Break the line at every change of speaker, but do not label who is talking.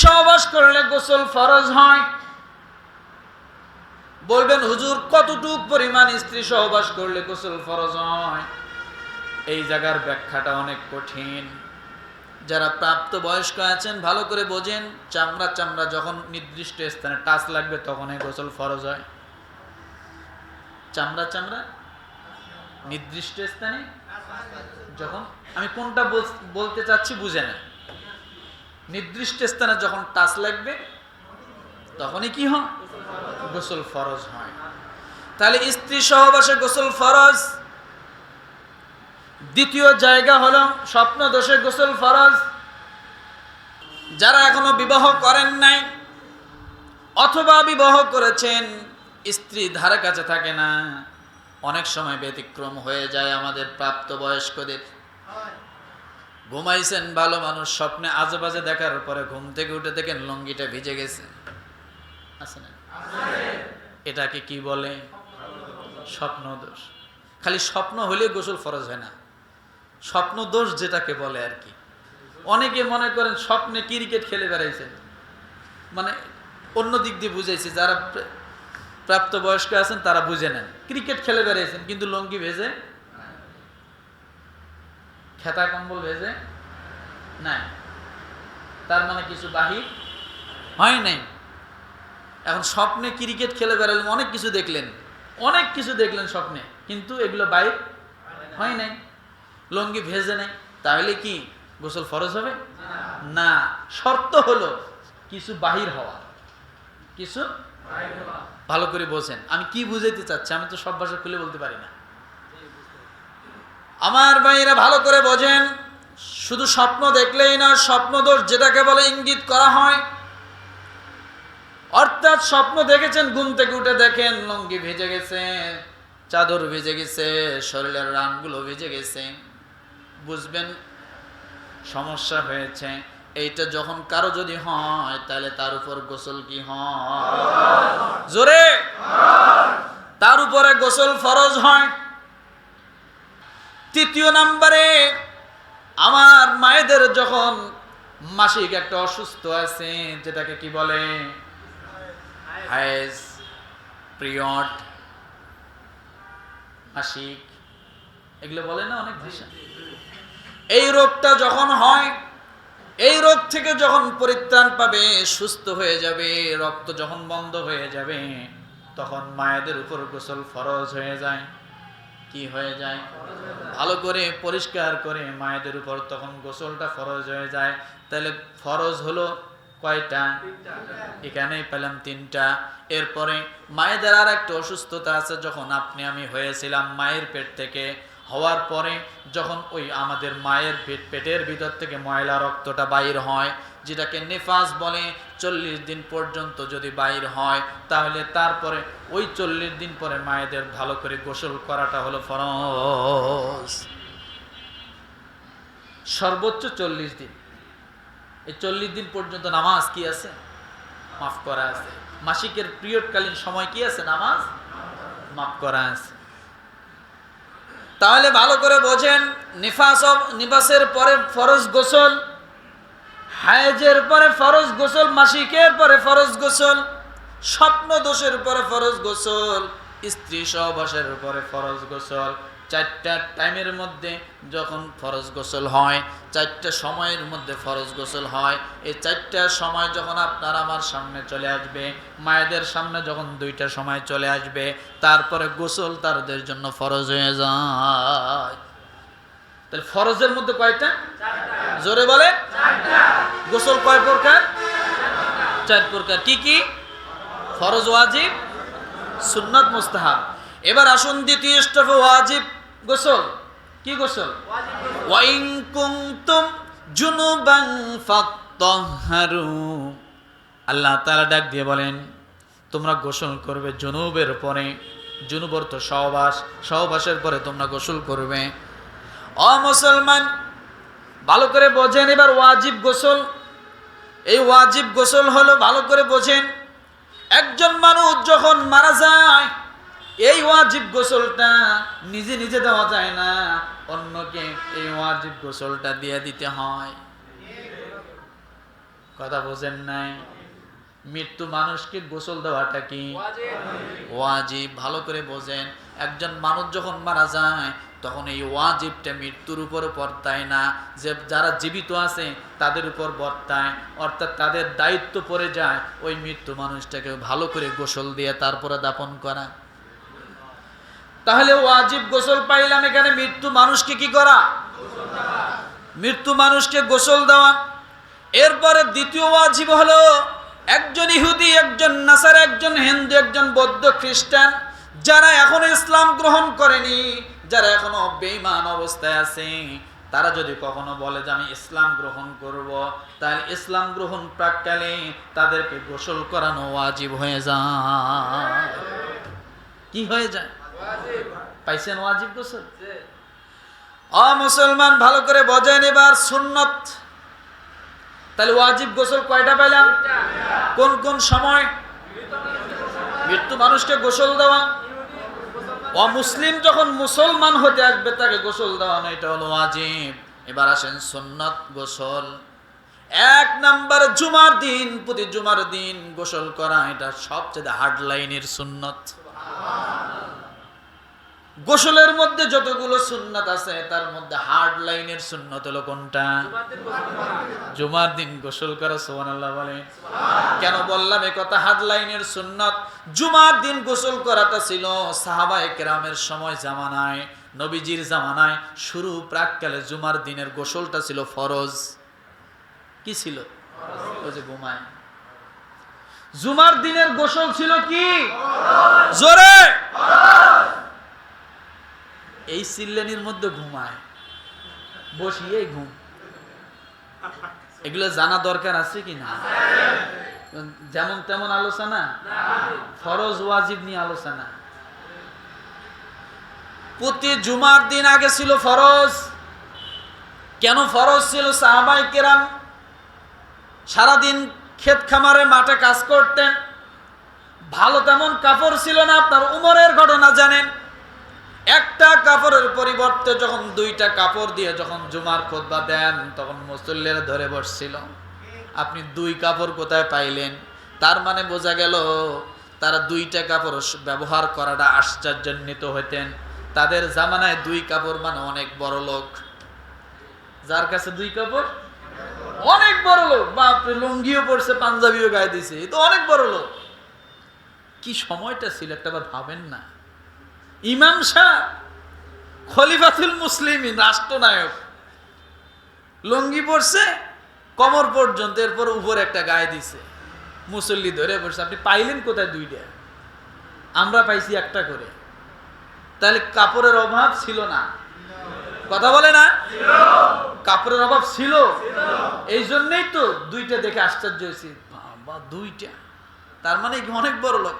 সহবাস করলে গোসল ফরজ হয়। বলবেন, হুজুর, কতটুক পরিমাণ স্ত্রী সহবাস করলে গোসল ফরজ হয়? এই জায়গার ব্যাখ্যাটা অনেক কঠিন। যারা প্রাপ্ত বয়স্ক আছেন, ভালো করে বোঝেন, চামড়া চামড়া যখন নির্দিষ্ট স্থানে টাচ লাগবে তখনই গোসল ফরজ হয়। চামড়া চামড়া? নির্দিষ্ট স্থানে? যখন? আমি কোনটা বল- বলতে চাচ্ছি বুঝে না। নির্দিষ্ট স্থানে যখন টাচ লাগবে, তখনই কি হয়? গোসল ফরজ হয়। তাহলে স্ত্রী সহবাসে গোসল ফরজ। দ্বিতীয় জায়গা হলো স্বপ্ন দোষে গোসল ফরজ। যারা এখনও বিবাহ করেন নাই অথবা বিবাহ করেছেন, স্ত্রী ধারে কাছে থাকে না। অনেক সময় ব্যতিক্রম হয়ে যায় আমাদের প্রাপ্ত বয়স্কদের ঘুমাইছেন, ভালো মানুষ, স্বপ্নে আজেবাজে দেখার পরে ঘুম থেকে উঠে দেখেন লঙ্গিটা ভিজে গেছে। আছে না? এটাকে কি বলে? স্বপ্ন দোষ খালি স্বপ্ন হলে গোসল ফরজ হয় না। স্বপ্ন দোষ যেটাকে বলে আর কি। অনেকে মনে করেন স্বপ্নে ক্রিকেট খেলে বেড়াইছেন মানে অন্য দিক দিয়ে বুঝাইছে, যারা প্রা- প্রাপ্তবয়স্ক আছেন তারা বুঝে নেন। ক্রিকেট খেলে বেড়াইছেন, কিন্তু লঙ্গি ভেজে খেতা কম্বল ভেজে নাই। তার মানে কিছু বাহির হয় নাই। এখন স্বপ্নে ক্রিকেট খেলে বেড়ালেন অনেক কিছু দেখলেন। অনেক কিছু দেখলেন স্বপ্নে কিন্তু এগুলো বাইর হয় নাই। লঙ্গি ভেজে নেই। তাহলে কি গোসল ফরজ হবে? না। শর্ত হলো কিছু বাহির হওয়া। কিছু ভালো করে বোঝেন। আমি কি বুঝাইতে চাচ্ছি? আমি তো সব ভাষা খুলে বলতে পারি না। আমার ভাইরা ভালো করে বোঝেন, শুধু স্বপ্ন দেখলেই না স্বপ্ন দোষ যেটাকে বলে ইঙ্গিত করা হয়। অর্থাৎ স্বপ্ন দেখেছেন, ঘুম থেকে উঠে দেখেন, লঙ্গি ভেজে গেছে, চাদর ভিজে গেছে, শরীরের রানগুলো ভিজে গেছে। বুঝবেন, সমস্যা হয়েছে। এইটা যখন কারও যদি হয়, তাহলে তার উপর গোসল কি হয়? জোরে! তার উপরে গোসল ফরজ হয়। তৃতীয় নাম্বারে, আমার মায়েদের যখন মাসিক একটা অসুস্থ আছে, যেটাকে কি বলে? পিরিয়ড। মাসিক। এগুলো বলে না অনেক ভাষা? এই রোগটা যখন হয়, এই রোগ থেকে যখন পরিত্রাণ পাবে, সুস্থ হয়ে যাবে, রক্ত যখন বন্ধ হয়ে যাবে, তখন মায়েদের উপর গোসল ফরজ হয়ে যায়। কি হয়ে যায়? ভালো করে পরিষ্কার করে মায়েদের উপর তখন গোসলটা ফরজ হয়ে যায়। তাহলে ফরজ হলো কয়টা? এখানেই পেলাম তিনটা। এরপরে মায়েদের আর একটা অসুস্থতা আছে, যখন আপনি, আমি হয়েছিলাম মায়ের পেট থেকে হওয়ার পরে যখন ওই আমাদের মায়ের পেট পেটের ভিতর থেকে ময়লা রক্তটা বাইর হয়, যেটাকে নেফাস বলে, চল্লিশ দিন পর্যন্ত যদি বাইর হয়, তাহলে তারপরে ওই চল্লিশ দিন পরে মায়েদের ভালো করে গোসল করাটা হলো ফরজ। সর্বোচ্চ চল্লিশ দিন। এই চল্লিশ দিন পর্যন্ত নামাজ কি আছে? মাফ করা আছে। মাসিকের পিরিয়ডকালীন সময় কি আছে? নামাজ মাফ করা আছে। তাহলে ভালো করে বোঝেন, নিফাস নিফাসের পরে ফরজ গোসল, হায়েজের পরে ফরজ গোসল, মাসিকের পরে ফরজ গোসল স্বপ্ন দোষের পরে ফরজ গোসল, স্ত্রী সহবাসের পরে ফরজ গোসল চারটা টাইমের মধ্যে যখন ফরজ গোসল হয়, চারটা সময়ের মধ্যে ফরজ গোসল হয়, এই চারটা সময় যখন আপনার আমার সামনে চলে আসবে, মায়েদের সামনে যখন দুইটা সময় চলে আসবে, তারপরে গোসল তাদের জন্য ফরজ হয়ে যায়। তাহলে ফরজের মধ্যে কয়টা? জোরে বলে গোসল কয় প্রকার? চার প্রকার। কি কি? ফরজ, ওয়াজিব, সুন্নাত, মুস্তাহাব। এবার আসুন দ্বিতীয় স্টেপে, ওয়াজিব। গোসল? কি গোসল? ওয়াইন কুনতুম জুনুবান ফাত্তাহহারু আল্লাহ তাআলা ডাক দিয়ে বলেন, তোমরা গোসল করবে জুনুবের পরে জুনুব অর্থ সহবাস, সহবাসের পরে তোমরা গোসল করবে। অ মুসলমান, ভালো করে বোঝেন এবার ওয়াজিব গোসল। এই ওয়াজিব গোসল হলো ভালো করে বোঝেন, একজন মানুষ যখন মারা যায় এই ওয়াজিব গোসলটা নিজে নিজে দেওয়া যায় না, অন্যকে এই ওয়াজিব গোসলটা দিয়ে দিতে হয়। কথা বোঝেন নাই? মৃত্যু মানুষকে গোসল দেওয়াটা কি? ওয়াজিব, ভালো করে বোঝেন। একজন মানুষ যখন মারা যায়, তখন এই ওয়াজিবটা মৃত্যুর উপর বর্তায় না। যে যারা জীবিত আছে, তাদের উপর বর্তায়। অর্থাৎ তাদের দায়িত্ব পড়ে যায়, ওই মৃত্যু মানুষটাকে ভালো করে গোসল দিয়ে তারপরে দাপন করা। তাহলে ওয়াজিব গোসল পাইলাম এখানে, মৃত্যু মানুষকে কি করা? মৃত্যু মানুষকে গোসল দেওয়া। এরপরে দ্বিতীয় ওয়াজিব হলো, একজন ইহুদি, একজন নাসার, একজন হিন্দু, একজন বৌদ্ধ খ্রিস্টান, যারা এখনও ইসলাম গ্রহণ করেনি, যারা এখনও বেঈমান অবস্থায় আছে, তারা যদি কখনো বলে যে আমি ইসলাম গ্রহণ করব, তাহলে ইসলাম গ্রহণ প্রাককালে তাদেরকে গোসল করানো ওয়াজিব হয়ে যায়। কি হয়ে যায়? পাইছেন ওয়াজিব গোসল? অ মুসলমান ভালো করে বজায় নেবার সুন্নত। তাহলে ওয়াজিব গোসল কয়টা পাইলাম? কোন কোন সময়? মৃত্যু মানুষকে গোসল দেওয়া। অমুসলিম যখন মুসলমান হতে আসবে তাকে গোসল দেওয়ানো এটা হলো ওয়াজিব। এবার আসেন সুন্নত গোসল। এক নাম্বার জুমার দিন প্রতি জুমার দিন গোসল করা এটা সবচেয়ে হার্ড লাইনের সুন্নত। গোসলের মধ্যে যতগুলো সুন্নত আছে, তার মধ্যে হার্ড লাইনের সুন্নত হলো কোনটা? জুমার দিন গোসল করা, সুবহানাল্লাহ বলে। কেন বললাম এই কথা? হার্ড লাইনের সুন্নত। জুমার দিন গোসল করাটা ছিল সাহাবা একরামের সময় জামানায়, নবীজির জামানায়। শুরু প্রাককালে জুমার দিনের গোসলটা ছিল ফরজ। কি ছিল? ঘুমায়। জুমার দিনের গোসল ছিল কি? জোরে! এই সিল্লানির মধ্যে ঘুমায়। বসিয়ে ঘুম। এগুলো জানা দরকার আছে কি না? যেমন তেমন আলোচনা, ফরজ ওয়াজিব নিয়ে আলোচনা। প্রতি জুমার দিন আগে ছিল ফরজ। কেন ফরজ ছিল? সাহাবাই কেরাম সারাদিন ক্ষেত খামারে মাঠে কাজ করতেন। ভালো তেমন কাপড় ছিল না, আপনার উমরের ঘটনা জানেন। একটা কাপড়ের পরিবর্তে যখন দুইটা কাপড় দিয়ে যখন জুমার খোদবা দেন, তখন মুসল্লিরা ধরে বসছিল। আপনি দুই কাপড় কোথায় পাইলেন? তার মানে বোঝা গেল, তারা দুইটা কাপড় ব্যবহার করাটা আশ্চর্যান্বিত হতেন। তাদের জামানায় দুই কাপড় মানে অনেক বড় লোক। যার কাছে দুই কাপড়? অনেক বড় লোক। বাপরে লুঙ্গিও পড়ছে পাঞ্জাবিও গায়ে দিছে। তো অনেক বড় লোক। কি সময়টা ছিল একটাবার ভাবেন না। ইমাম শাহ খলিফাতুল মুসলিম রাষ্ট্রনায়ক। লুঙ্গি পরছে, কমর পর্যন্ত, এরপর উপরে একটা গায়ে দিছে। মুসল্লি ধরে পড়ছে আপনি পাইলেন কোথায় দুইটা? আমরা পাইছি একটা করে। তাহলে কাপড়ের অভাব ছিল না। কথা বলে না? কাপড়ের অভাব ছিল। এই জন্যই তো দুইটা দেখে আশ্চর্য হয়েছি। বাবা, দুইটা। তার মানে অনেক বড় লোক?